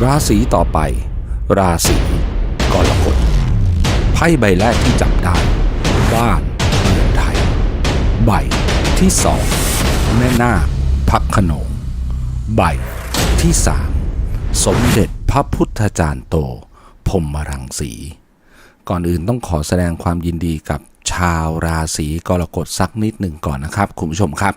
ราศีต่อไป ราศีกรกฎไพ่ใบแรกที่จับได้ บ้านเรือนไทย ใบที่สองแม่นาคพักขนง ใบที่สามสมเด็จพระพุทธจารย์โตพรหมรังสี ก่อนอื่นต้องขอแสดงความยินดีกับชาวราศีกรกฎสักนิดหนึ่งก่อนนะครับ คุณผู้ชมครับ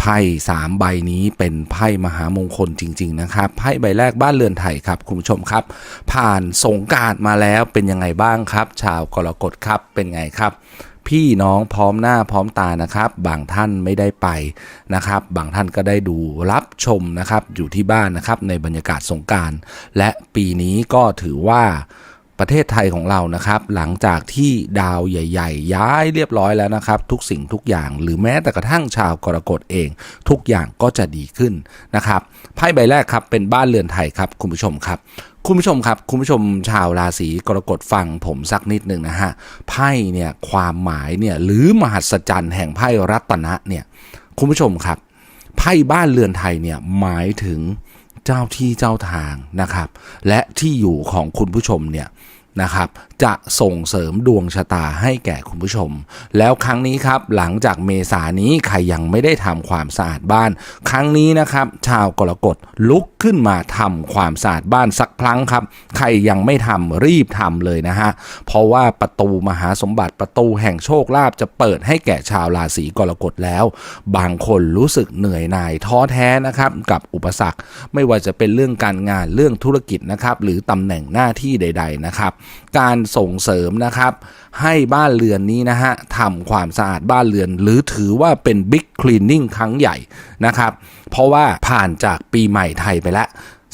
ไพ่สามใบนี้เป็นไพ่มหามงคลจริง ๆ นะครับ ไพ่ใบแรกบ้านเรือนไทยครับคุณผู้ชมครับ ผ่านสงการมาแล้วเป็นยังไงบ้างครับ ชาวกรกฎครับเป็นไงครับพี่น้องพร้อมหน้าพร้อมตานะครับ บางท่านไม่ได้ไปนะครับ บางท่านก็ได้ดูรับชมนะครับ อยู่ที่บ้านนะครับในบรรยากาศสงการ และปีนี้ก็ถือว่า ประเทศไทยของเรานะครับ หลังจากที่ดาวใหญ่ ๆ ย้ายเรียบร้อยแล้วนะครับ ทุกสิ่งทุกอย่างหรือแม้แต่กระทั่งชาวกรกฎเอง ทุกอย่างก็จะดีขึ้นนะครับไพ่ใบแรกครับเป็นบ้านเรือนไทยครับคุณผู้ชมครับคุณผู้ชมครับคุณผู้ชมชาวราศีกรกฎฟังผมสักนิดหนึ่งนะฮะไพ่เนี่ยความหมายเนี่ยหรือมหัศจรรย์แห่งไพ่รัตนะเนี่ยคุณผู้ชมครับไพ่บ้านเรือนไทยเนี่ยหมายถึง เจ้าที่เจ้าทางนะครับ และที่อยู่ของคุณผู้ชมเนี่ย นะครับ จะส่งเสริมดวงชะตาให้แก่คุณผู้ชม แล้วครั้งนี้ครับหลังจากเมษานี้ใครยังไม่ได้ทำความสะอาดบ้าน ครั้งนี้นะครับ ชาวกรกฎลุกขึ้นมาทำความสะอาดบ้านสักครั้งครับ ใครยังไม่ทำรีบทำเลยนะฮะเพราะว่าประตูมหาสมบัติประตูแห่งโชคลาภจะเปิดให้แก่ชาวราศีกรกฎแล้ว บางคนรู้สึกเหนื่อยหน่ายท้อแท้นะครับกับอุปสรรค ไม่ว่าจะเป็นเรื่องการงานเรื่องธุรกิจนะครับหรือตำแหน่งหน้าที่ใด ๆนะครับการส่งเสริมนะครับ ให้บ้านเรือนนี้นะฮะทำความสะอาดบ้านเรือน หรือถือว่าเป็นบิ๊กคลีนนิ่งครั้งใหญ่นะครับ เพราะว่าผ่านจากปีใหม่ไทยไปแล้ว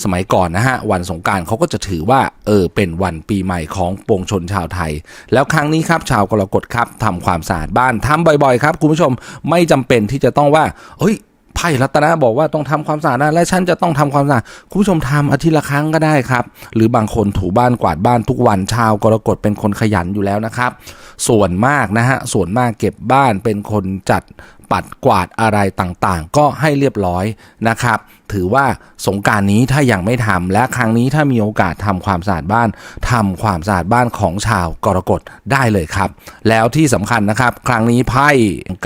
สมัยก่อนนะฮะ วันสงการเขาก็จะถือว่าเออเป็นวันปีใหม่ของปวงชนชาวไทย แล้วครั้งนี้ครับชาวกรกฎครับทำความสะอาดบ้านทำบ่อยๆ ครับ คุณผู้ชมไม่จำเป็นที่จะต้องว่าเฮ้ย ไพ่รัตนะบอกว่าต้องทำความสะอาดนะและฉันจะต้องทำความสะอาดคุณผู้ชมทำอาทิตย์ละครั้งก็ได้ครับ หรือบางคนถูบ้านกวาดบ้านทุกวันชาวกรกฎเป็นคนขยันอยู่แล้วนะครับ ส่วนมากนะฮะส่วนมากเก็บบ้านเป็นคนจัด ปัดกวาดอะไรต่างๆ ก็ให้เรียบร้อยนะครับ ถือว่าสงการนี้ถ้ายังไม่ทำและครั้งนี้ถ้ามีโอกาสทำความสะอาดบ้านทำความสะอาดบ้านของชาวกรกฎได้เลยครับ แล้วที่สำคัญนะครับ ครั้งนี้ไพ่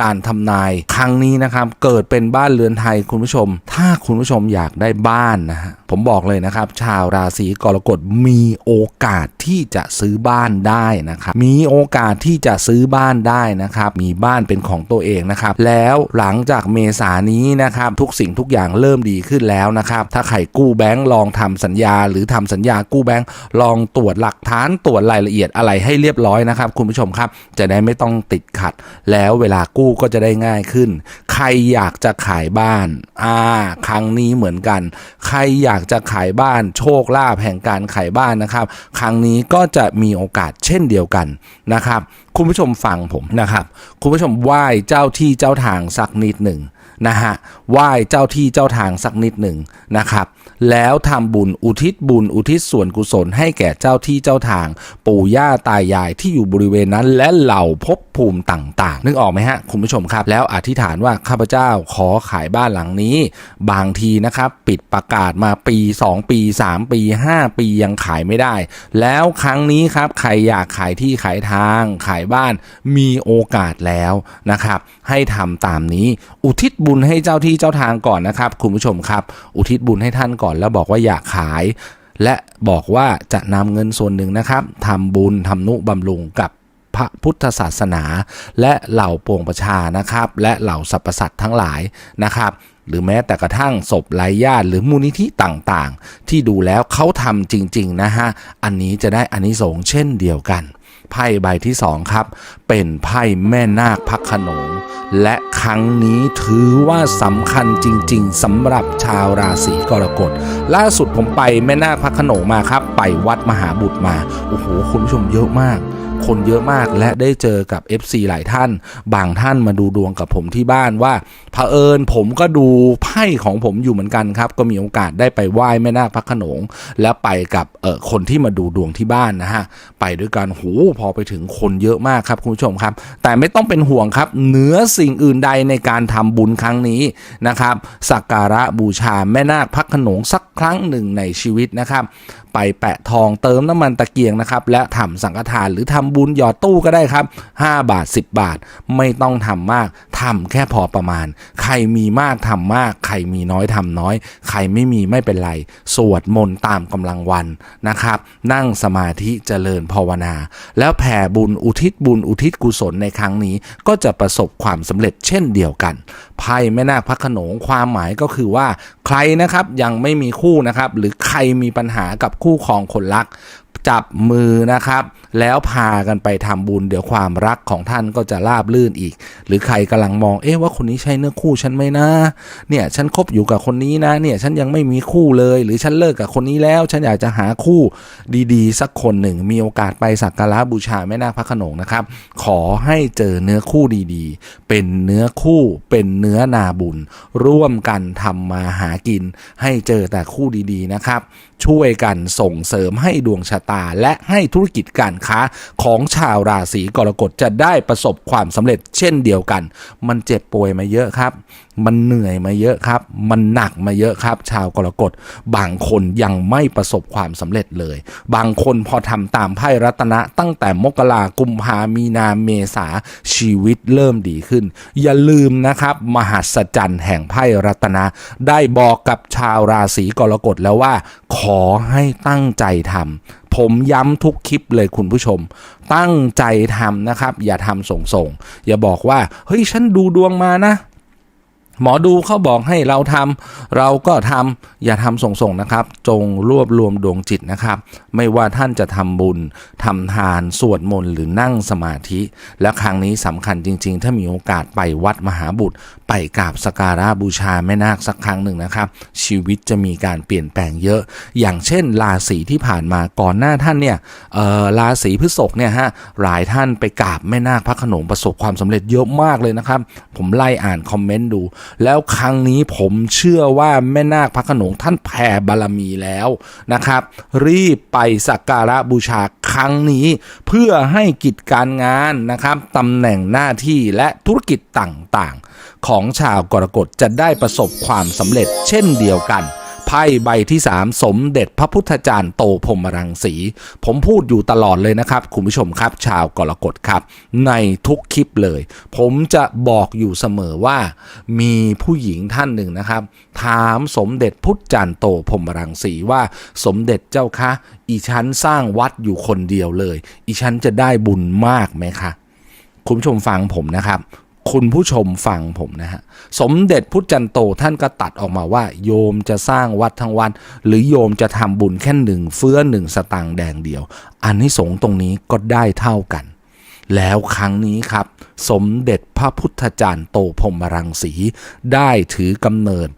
การทำนาย ครั้งนี้นะครับ เกิดเป็นบ้านเรือนไทยคุณผู้ชม ถ้าคุณผู้ชมอยากได้บ้านนะฮะผมบอกเลยนะครับ ชาวราศีกรกฎมีโอกาสที่จะซื้อบ้านได้นะครับ มีโอกาสที่จะซื้อบ้านได้นะครับ มีบ้านเป็นของตัวเองนะครับ แล้แล้วหลังจากเมษานี้นะครับทุกสิ่งทุกอย่างเริ่มดีขึ้นแล้วนะครับถ้าใครกู้แบงก์ลองทำสัญญา หรือทำสัญญากู้แบงก์ลองตรวจหลักฐานตรวจรายละเอียดอะไรให้เรียบร้อยนะครับคุณผู้ชมครับจะได้ไม่ต้องติดขัด แล้วเวลากู้ก็จะได้ง่ายขึ้น ใครอยากจะขายบ้านอ่าครั้งนี้เหมือนกัน ใครอยากจะขายบ้านโชคลาภแห่งการขายบ้านนะครับ ครั้งนี้ก็จะมีโอกาสเช่นเดียวกันนะครับ คุณผู้ชมฟังผมนะครับ คุณผู้ชมไหว้เจ้าที่เจ้าทางสักนิดหนึ่งนะฮะไหว้เจ้าที่เจ้าทางสักนิดหนึ่งนะครับ แล้วทำบุญอุทิศบุญอุทิศส่วนกุศลให้แก่เจ้าที่เจ้าทาง ปู่ย่าตายายที่อยู่บริเวณนั้น และเหล่าภพภูมิต่าง ๆ นึกออกไหมฮะ คุณผู้ชมครับ แล้วอธิษฐานว่าข้าพเจ้าขอขายบ้านหลังนี้ บางทีนะครับปิดประกาศมาปี 2 ปี 3 ปี 5 ปียังขายไม่ได้ แล้วครั้งนี้ครับใครอยากขายที่ขายทางขายบ้านมีโอกาสแล้วนะครับให้ทำตามนี้ อุทิศบุญให้เจ้าที่เจ้าทางก่อนนะครับ คุณผู้ชมครับ อุทิศบุญให้ท่านก่อนแล้วบอกว่าอยากขาย และบอกว่าจะนำเงินส่วนหนึ่งนะครับทำบุญทำนุบำรุงกับพระพุทธศาสนา และเหล่าปวงประชานะครับ และเหล่าสรรพสัตว์ทั้งหลายนะครับ หรือแม้แต่กระทั่งศพไร้ญาติหรือมูลนิธิต่างๆ ที่ดูแล้วเขาทำจริง ๆ นะฮะ อันนี้จะได้อานิสงส์เช่นเดียวกัน ไพ่ใบที่สองครับ เป็นไพ่แม่นาคพักขนง และครั้งนี้ถือว่าสำคัญจริง ๆสำหรับชาวราศีกรกฎ ล่าสุดผมไปแม่นาคพักขนงมาครับ ไปวัดมหาบุตรมา โอ้โหคุณผู้ชมเยอะมาก คนเยอะมากและได้เจอกับ FC หลายท่าน บางท่านมาดูดวงกับผมที่บ้านว่าเผอิญผมก็ดูไพ่ของผมอยู่เหมือนกันครับ ก็มีโอกาสได้ไปไหว้แม่นาคพระโขนง และไปกับเออคนที่มาดูดวงที่บ้านนะฮะไปด้วยกันหูพอไปถึงคนเยอะมากครับคุณผู้ชมครับ แต่ไม่ต้องเป็นห่วงครับเหนือสิ่งอื่นใดในการทำบุญครั้งนี้นะครับสักการะบูชาแม่นาคพระโขนงสักครั้งหนึ่งในชีวิตนะครับ ไปแปะทองเติมน้ำมันตะเกียงนะครับและทำสังฆทานหรือทำบุญหยอดตู้ก็ได้ครับ 5 บาท 10 บาท ไม่ต้องทำมากทำแค่พอประมาณ ใครมีมากทำมาก ใครมีน้อยทำน้อย ใครไม่มีไม่เป็นไร สวดมนต์ตามกำลังวันนะครับ นั่งสมาธิเจริญภาวนา แล้วแผ่บุญอุทิศบุญอุทิศกุศลในครั้งนี้ ก็จะประสบความสำเร็จเช่นเดียวกันไพ่แม่นาคพระโขนงความหมายก็คือว่า ใครนะครับยังไม่มีคู่นะครับ หรือใครมีปัญหากับคู่ครองคนรัก จับมือนะครับแล้วพากันไปทำบุญ เดี๋ยวความรักของท่านก็จะราบลื่นอีก หรือใครกำลังมองเอ๊ะว่าคนนี้ใช่เนื้อคู่ฉันไหมนะ เนี่ยฉันคบอยู่กับคนนี้นะเนี่ยฉันยังไม่มีคู่เลย หรือฉันเลิกกับคนนี้แล้ว ฉันอยากจะหาคู่ดีๆ สักคนหนึ่ง มีโอกาสไปสักการะบูชาแม่นาคพระขนงนะครับ ขอให้เจอเนื้อคู่ดีๆ เป็นเนื้อคู่เป็นเนื้อนาบุญ ร่วมกันทำมาหากิน ให้เจอแต่คู่ดีๆนะครับ ช่วยกันส่งเสริมให้ดวงชะตาและให้ธุรกิจการค้าของชาวราศีกรกฎจะได้ประสบความสำเร็จเช่นเดียวกัน มันเจ็บป่วยมาเยอะครับ มันเหนื่อยมาเยอะครับ มันหนักมาเยอะครับ ชาวกรกฎบางคนยังไม่ประสบความสำเร็จเลย บางคนพอทำตามไพ่รัตนะตั้งแต่มกรากุมภามีนาเมษาชีวิตเริ่มดีขึ้น อย่าลืมนะครับ มหัศจรรย์แห่งไพ่รัตนะ ได้บอกกับชาวราศีกรกฎแล้วว่า ขอให้ตั้งใจทำ ผมย้ำทุกคลิปเลยคุณผู้ชม ตั้งใจทำนะครับ อย่าทำส่งๆ อย่าบอกว่า เฮ้ย ฉันดูดวงมานะ หมอดูเขาบอกให้เราทำเราก็ทำอย่าทำส่งๆนะครับ จงรวบรวมดวงจิตนะครับ ไม่ว่าท่านจะทำบุญทำทานสวดมนต์หรือนั่งสมาธิ และครั้งนี้สำคัญจริง ๆ ถ้ามีโอกาสไปวัดมหาบุตร ไปกราบสกการะบูชาแม่นาคสักครั้งหนึ่งนะครับ ชีวิตจะมีการเปลี่ยนแปลงเยอะ อย่างเช่น ราศีที่ผ่านมาก่อนหน้าท่านเนี่ยราศีพฤษภเนี่ยฮะหลายท่านไปกราบแม่นาคพระขนงประสบความสำเร็จเยอะมากเลยนะครับ ผมไล่อ่านคอมเมนต์ดู แล้วครั้งนี้ผมเชื่อว่าแม่นาคพระขนงท่านแผ่บารมีแล้วนะครับ รีบไปสักการะบูชา รั้งนี้ เพื่อให้กิจการงานนะครับตำแหน่งหน้าที่และธุรกิจต่างๆ ของชาวกรกฎจะได้ประสบความสำเร็จเช่นเดียวกัน ไพ่ใบที่ 3 สมเด็จพระพุทธจารย์โตพรมรังสี ผมพูดอยู่ตลอดเลยนะครับ คุณผู้ชมครับ ชาวกรกฎครับ ในทุกคลิปเลย ผมจะบอกอยู่เสมอว่า มีผู้หญิงท่านหนึ่งนะครับ ถามสมเด็จพุทธจารย์โตพรมรังสีว่าสมเด็จเจ้าคะอีฉันสร้างวัดอยู่คนเดียวเลย อีฉันจะได้บุญมากไหมคะคุณผู้ชมฟังผมนะครับ คุณผู้ชมฟังผมนะฮะ สมเด็จพุทธจันโตท่านก็ตัดออกมาว่า โยมจะสร้างวัดทั้งวัดหรือโยมจะทำบุญแค่หนึ่งเฟื้อหนึ่งสตางค์แดงเดียว อันนี้สงตรงนี้ก็ได้เท่ากัน แล้วครั้งนี้ครับ สมเด็จพระพุทธจารย์โตพรมรังสี ได้ถือกำเนิด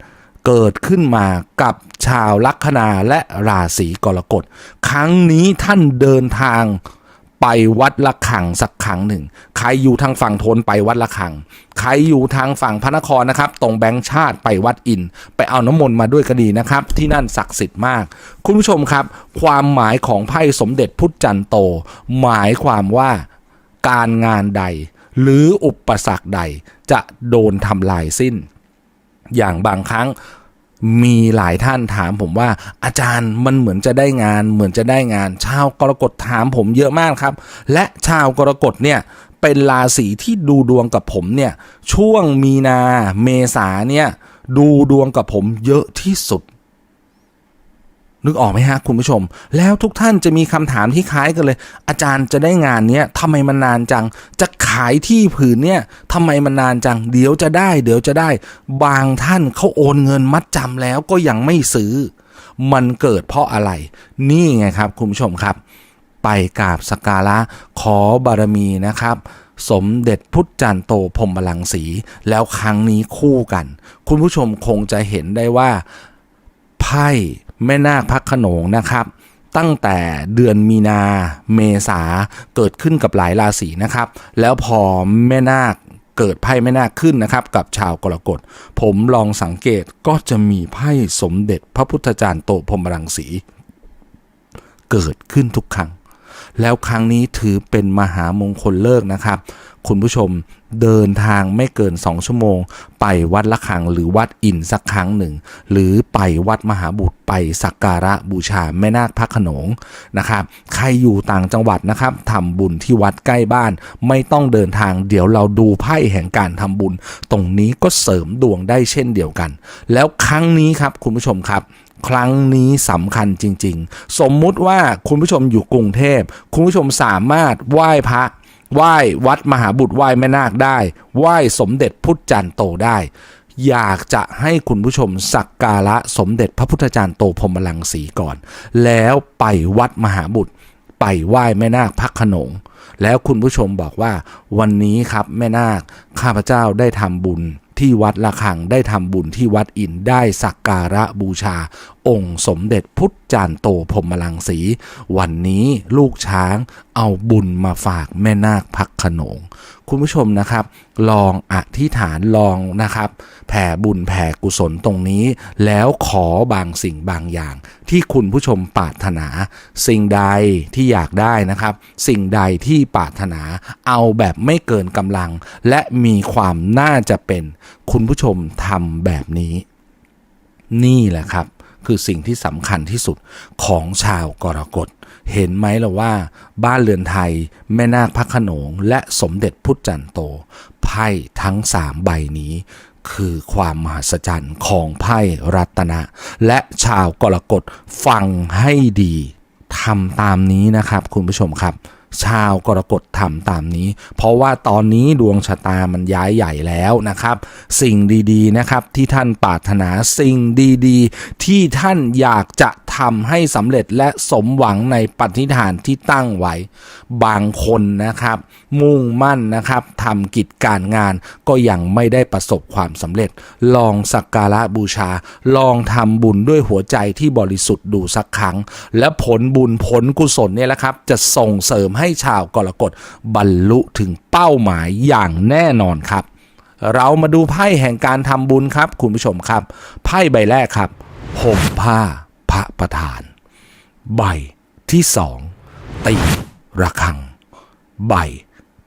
เกิดขึ้นมากับชาวลัคนาและราศีกรกฎ ครั้งนี้ท่านเดินทาง ไปวัดละคังสักครั้งหนึ่ง ใครอยู่ทางฝั่งทนไปวัดละคัง ใครอยู่ทางฝั่งพระนครนะครับ ตรงแบงค์ชาติไปวัดอิน ไปเอาน้ำมนต์มาด้วยก็ดีนะครับ ที่นั่นศักดิ์สิทธิ์มาก คุณผู้ชมครับ ความหมายของไพ่สมเด็จพุทธจันโต หมายความว่าการงานใด หรืออุปสรรคใดจะโดนทำลายสิ้น อย่างบางครั้ง มีหลายท่านถามผมว่าอาจารย์มันเหมือนจะได้งาน เหมือนจะได้งาน ชาวกรกฎถามผมเยอะมากครับ และชาวกรกฎเนี่ยเป็นราศีที่ดูดวงกับผมเนี่ยช่วงมีนาเมษาเนี่ยดูดวงกับผมเยอะที่สุด นึกออกไหมฮะคุณผู้ชม แล้วทุกท่านจะมีคำถามที่คล้ายกันเลย อาจารย์จะได้งานเนี้ยทำไมมันนานจัง จะขายที่ผืนเนี่ยทำไมมันนานจัง เดี๋ยวจะได้ เดี๋ยวจะได้ บางท่านเขาโอนเงินมัดจำแล้วก็ยังไม่ซื้อ มันเกิดเพราะอะไร นี่ไงครับคุณผู้ชมครับ ไปกราบสกการะขอบารมีนะครับสมเด็จพุทธจันโตพรหมลังสี แล้วครั้งนี้คู่กัน คุณผู้ชมคงจะเห็นได้ว่าไพ่ แม่นาคพระโขนงนะครับ ตั้งแต่เดือนมีนาเมษาเกิดขึ้นกับหลายราศีนะครับ แล้วพอแม่นาคเกิดไพ่แม่นาคขึ้นนะครับ กับชาวกรกฎผมลองสังเกตก็จะมีไพ่สมเด็จพระพุทธจารย์โตพรมรังสี เกิดขึ้นทุกครั้งแล้วครั้งนี้ถือเป็นมหามงคลเลิกนะครับ คุณผู้ชม เดินทางไม่เกิน 2 ชั่วโมง ไปวัดละคังหรือวัดอินสักครั้งหนึ่ง หรือไปวัดมหาบุตรไปสักการะบูชาแม่นาคพระขนงนะครับใครอยู่ต่างจังหวัดนะครับทำบุญที่วัดใกล้บ้าน ไม่ต้องเดินทางเดี๋ยวเราดูไพ่แห่งการทำบุญ ตรงนี้ก็เสริมดวงได้เช่นเดียวกัน แล้วครั้งนี้ครับคุณผู้ชมครับครั้งนี้สำคัญจริง ๆ สมมุติว่าคุณผู้ชมอยู่กรุงเทพ คุณผู้ชมสามารถไหว้พระ ไหว้วัดมหาบุตรไหว้แม่นาคได้ ไหว้สมเด็จพุทธจารย์โตได้ อยากจะให้คุณผู้ชมสักการะสมเด็จพระพุทธจารย์โตพรมลังสีก่อน แล้วไปวัดมหาบุตร ไปไหว้แม่นาคพักขนง แล้วคุณผู้ชมบอกว่า วันนี้ครับแม่นาคข้าพเจ้าได้ทำบุญ ที่วัดละคังได้ทำบุญที่วัดอินได้สักการะบูชา องค์สมเด็จพุทธจารย์โตพรมลังสี วันนี้ลูกช้างเอาบุญมาฝากแม่นาคพักขนง คุณผู้ชมนะครับ ลองอธิษฐานลองนะครับ แผ่บุญแผ่กุศลตรงนี้ แล้วขอบางสิ่งบางอย่าง ที่คุณผู้ชมปรารถนา สิ่งใดที่อยากได้นะครับ สิ่งใดที่ปรารถนาเอาแบบไม่เกินกำลัง และมีความน่าจะเป็น คุณผู้ชมทำแบบนี้ นี่แหละครับ คือสิ่งที่สำคัญที่สุดของชาวกรกฎ เห็นไหมล่ะว่า บ้านเรือนไทย แม่นาคพระขนง และสมเด็จพุทธจันโต ไพ่ทั้งสามใบนี้ คือความมหัศจรรย์ของไพ่รัตนะ และชาวกรกฎฟังให้ดีทำตามนี้นะครับคุณผู้ชมครับ ชาวกรกฎทำตามนี้ เพราะว่าตอนนี้ดวงชะตามันย้ายใหญ่แล้วนะครับ สิ่งดีๆนะครับที่ท่านปรารถนาสิ่งดีๆ ที่ท่านอยากจะทำให้สำเร็จและสมหวังในปฏิฐานที่ตั้งไว้ บางคนนะครับ มุ่งมั่นนะครับทำกิจการงานก็ยังไม่ได้ประสบความสำเร็จ ลองสักการะบูชา ลองทำบุญด้วยหัวใจที่บริสุทธิ์ดูสักครั้ง และผลบุญผลกุศลเนี่ยแหละครับ จะส่งเสริมใให้ชาวกรกฎบรรลุถึงเป้าหมายอย่างแน่นอนครับ เรามาดูไพ่แห่งการทำบุญครับ คุณผู้ชมครับ ไพ่ใบแรกครับห่มผ้าพระประธาน ใบที่สองตีระฆัง ใบ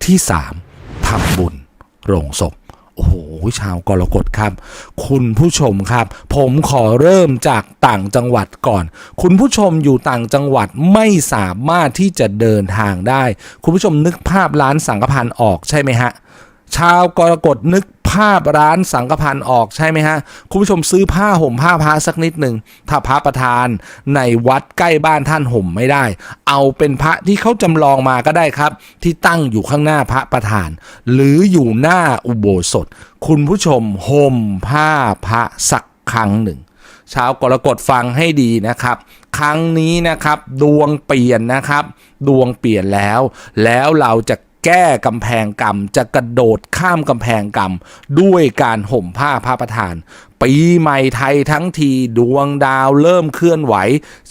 ที่สามทำบุญ โรงศพ โอ้โหชาวกรกฎครับ คุณผู้ชมครับ ผมขอเริ่มจากต่างจังหวัดก่อน คุณผู้ชมอยู่ต่างจังหวัดไม่สามารถที่จะเดินทางได้ คุณผู้ชมนึกภาพร้านสังฆพันธ์ออกใช่ไหมฮะ ชาวกรกฎนึกภาพร้านสังฆพันธ์ออกใช่ไหมฮะ คุณผู้ชมซื้อผ้าห่มผ้าพระสักนิดหนึ่งถ้าพระประธานในวัดใกล้บ้านท่านห่มไม่ได้ เอาเป็นพระที่เขาจำลองมาก็ได้ครับ ที่ตั้งอยู่ข้างหน้าพระประธาน หรืออยู่หน้าอุโบสถ คุณผู้ชมห่มผ้าพระสักครั้งหนึ่งชาวกรกฎฟังให้ดีนะครับ ครั้งนี้นะครับดวงเปลี่ยนนะครับ ดวงเปลี่ยนแล้ว แล้วเราจะ แก้กำแพงกรรม จะกระโดดข้ามกำแพงกรรม ด้วยการห่มผ้าพระประธาน ปีใหม่ไทยทั้งทีดวงดาวเริ่มเคลื่อนไหว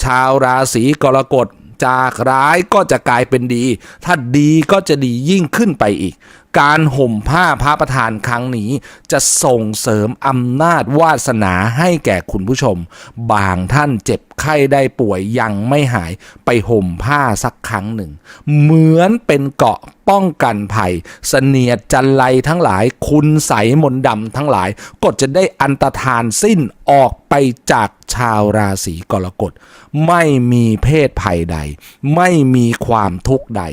ชาวราศีกรกฎจากร้ายก็จะกลายเป็นดี ถ้าดีก็จะดียิ่งขึ้นไปอีก การห่มผ้าพระประธานครั้งนี้ จะส่งเสริมอำนาจวาสนาให้แก่คุณผู้ชม บางท่านเจ็บไข้ได้ป่วยยังไม่หายไปห่มผ้าสักครั้งหนึ่ง เหมือนเป็นเกาะป้องกันภัย เสนียดจันไรทั้งหลาย คุณใสมนดำทั้งหลาย ก็จะได้อันตรธานสิ้นออกไปจากชาวราศีกรกฎ ไม่มีเพศภัยใด ไม่มีความทุกข์ใด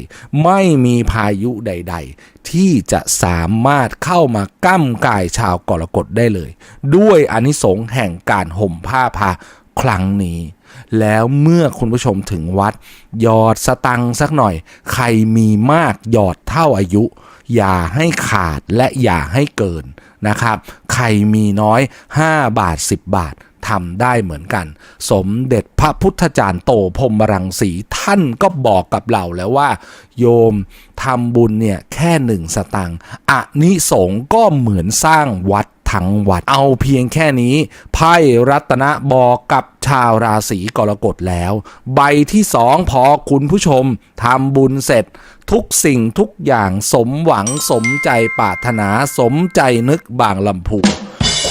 ไม่มีพายุใด ๆ ที่จะสามารถเข้ามาก้ำกายชาวกรกฎได้เลย ด้วยอานิสงส์แห่งการห่มผ้าพาครั้งนี้ แล้วเมื่อคุณผู้ชมถึงวัด หยอดสตังสักหน่อย ใครมีมากหยอดเท่าอายุ อย่าให้ขาดและอย่าให้เกินนะครับ ใครมีน้อย 5 บาท 10 บาท ทำได้เหมือนกัน สมเด็จพระพุทธจารย์โตพรมรังสีท่านก็บอกกับเราแล้วว่า โยมทำบุญเนี่ยแค่หนึ่งสตังค์อะนิสงก็เหมือนสร้างวัดทั้งวัดเอาเพียงแค่นี้ ไพ่รัตนะบอกกับชาวราศีกรกฎแล้ว ใบที่สองพอคุณผู้ชมทำบุญเสร็จ ทุกสิ่งทุกอย่างสมหวังสมใจปรารถนาสมใจนึกบางลำพู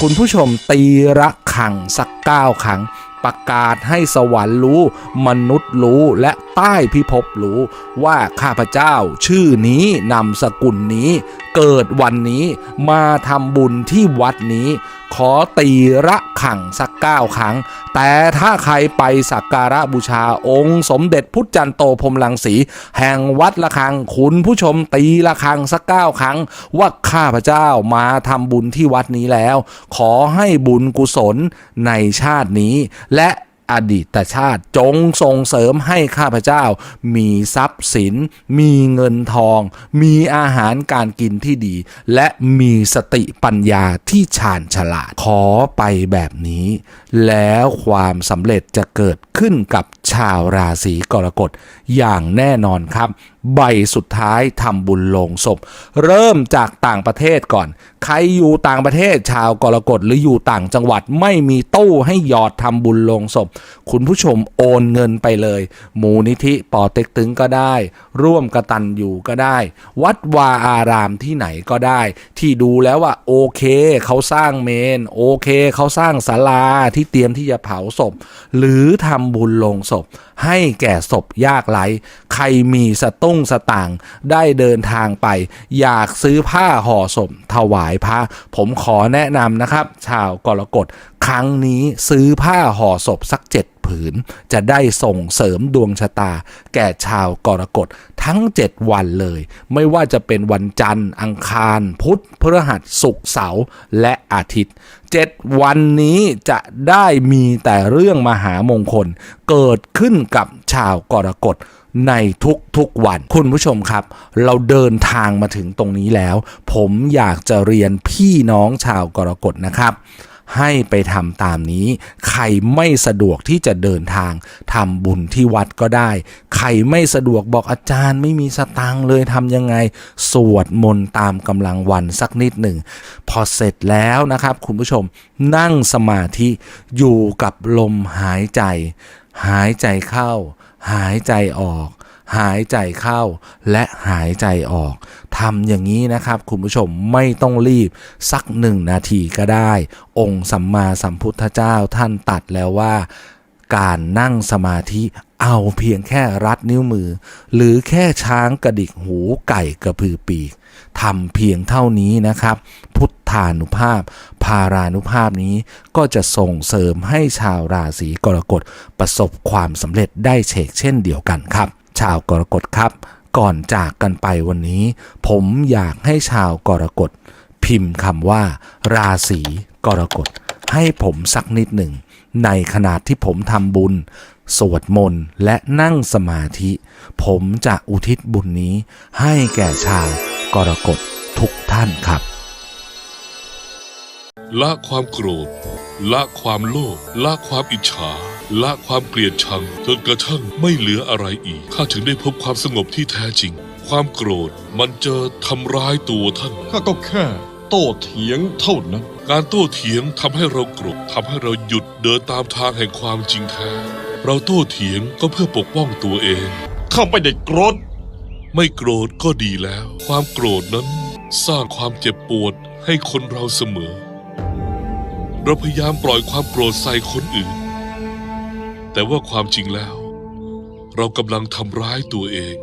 คุณผู้ชมตีระขังสักเก้าครั้งประกาศให้สวรรค์รู้ มนุษย์รู้และใต้พิภพรู้ ว่าข้าพเจ้า ชื่อนี้นามสกุลนี้ เกิดวันนี้มาทำบุญที่วัดนี้ ขอตีระขังสักเก้าครั้ง แต่ถ้าใครไปสักการะบูชาองค์สมเด็จพุทธจันโตพรหมลังสี แห่งวัดละฆังคุณผู้ชมตีละฆังสักเก้าครั้ง ว่าข้าพเจ้ามาทำบุญที่วัดนี้แล้ว ขอให้บุญกุศลในชาตินี้ และ อดีตชาติ จงส่งเสริมให้ข้าพเจ้า มีทรัพย์สิน มีเงินทอง มีอาหารการกินที่ดี และมีสติปัญญาที่ชาญฉลาด ขอไปแบบนี้ แล้วความสำเร็จจะเกิดขึ้นกับ ชาวราศีกรกฎอย่างแน่นอนครับ ใบสุดท้ายทำบุญลงศพ เริ่มจากต่างประเทศก่อน ใครอยู่ต่างประเทศชาวกรกฎหรืออยู่ต่างจังหวัดไม่มีตู้ให้หยอดทำบุญลงศพ คุณผู้ชมโอนเงินไปเลย มูนิธิปอเต็กตึงก็ได้ ร่วมกระตันอยู่ก็ได้ วัดวาอารามที่ไหนก็ได้ ที่ดูแล้วว่าโอเคเขาสร้างเมน โอเคเขาสร้างศาลาที่เตรียมที่จะเผาศพ หรือทำบุญลงศพให้แก่ศพยากไร้ใครมีสตุ้งสตางได้เดินทางไป อยากซื้อผ้าห่อศพถวายพระ ผมขอแนะนำนะครับ ชาวกรกฎครั้งนี้ซื้อผ้าห่อศพสักเจ็ด ผืน จะได้ส่งเสริมดวงชะตา แก่ชาวกรกฎทั้ง 7 วันเลย ไม่ว่าจะเป็นวันจันทร์ อังคาร พุธพฤหัสศุกร์เสาร์และอาทิตย์ 7 วันนี้จะได้มีแต่เรื่องมหามงคล เกิดขึ้นกับชาวกรกฎในทุกๆวัน คุณผู้ชมครับ เราเดินทางมาถึงตรงนี้แล้ว ผมอยากจะเรียนพี่น้องชาวกรกฎนะครับ ให้ไปทำตามนี้ ใครไม่สะดวกที่จะเดินทางทำบุญที่วัดก็ได้ ใครไม่สะดวกบอกอาจารย์ไม่มีสตังค์เลยทำยังไง สวดมนต์ตามกำลังวันสักนิดหนึ่ง พอเสร็จแล้วนะครับ คุณผู้ชมนั่งสมาธิอยู่กับลมหายใจ หายใจเข้า หายใจออก หายใจเข้าและหายใจออกทำอย่างนี้นะครับ คุณผู้ชมไม่ต้องรีบสักหนึ่งนาทีก็ได้ องค์สัมมาสัมพุทธเจ้าท่านตัดแล้วว่า การนั่งสมาธิเอาเพียงแค่รัดนิ้วมือ หรือแค่ช้างกระดิกหูไก่กระพือปีกทำเพียงเท่านี้นะครับ พุทธานุภาพ พารานุภาพนี้ก็จะส่งเสริมให้ชาวราศีกรกฎประสบความสำเร็จได้เชกเช่นเดียวกันครับ ชาวกรกฎครับ ก่อนจากกันไปวันนี้ ผมอยากให้ชาวกรกฎ พิมพ์คำว่า ราศีกรกฎ ให้ผมสักนิดหนึ่ง ในขณะที่ผมทำบุญ สวดมนต์และนั่งสมาธิ ผมจะอุทิศบุญนี้ ให้แก่ชาวกรกฎทุกท่านครับ ละความโกรธ ละความโลภละความอิจฉา ละความเกลียดชังจนกระทั่งไม่เหลืออะไรอีก ข้าถึงได้พบความสงบที่แท้จริง ความโกรธมันจะทำร้ายตัวท่าน ข้าก็แค่โต้เถียงเท่านั้น การโต้เถียงทำให้เราโกรธทำให้เราหยุดเดินตามทางแห่งความจริงแท้ เราโต้เถียงก็เพื่อปกป้องตัวเอง ข้าไม่ได้โกรธ ไม่โกรธก็ดีแล้ว ความโกรธนั้น สร้างความเจ็บปวดให้คนเราเสมอ เราพยายามปล่อยความโกรธใส่คนอื่น แต่ว่าความจริงแล้ว เรากำลังทำร้ายตัวเอง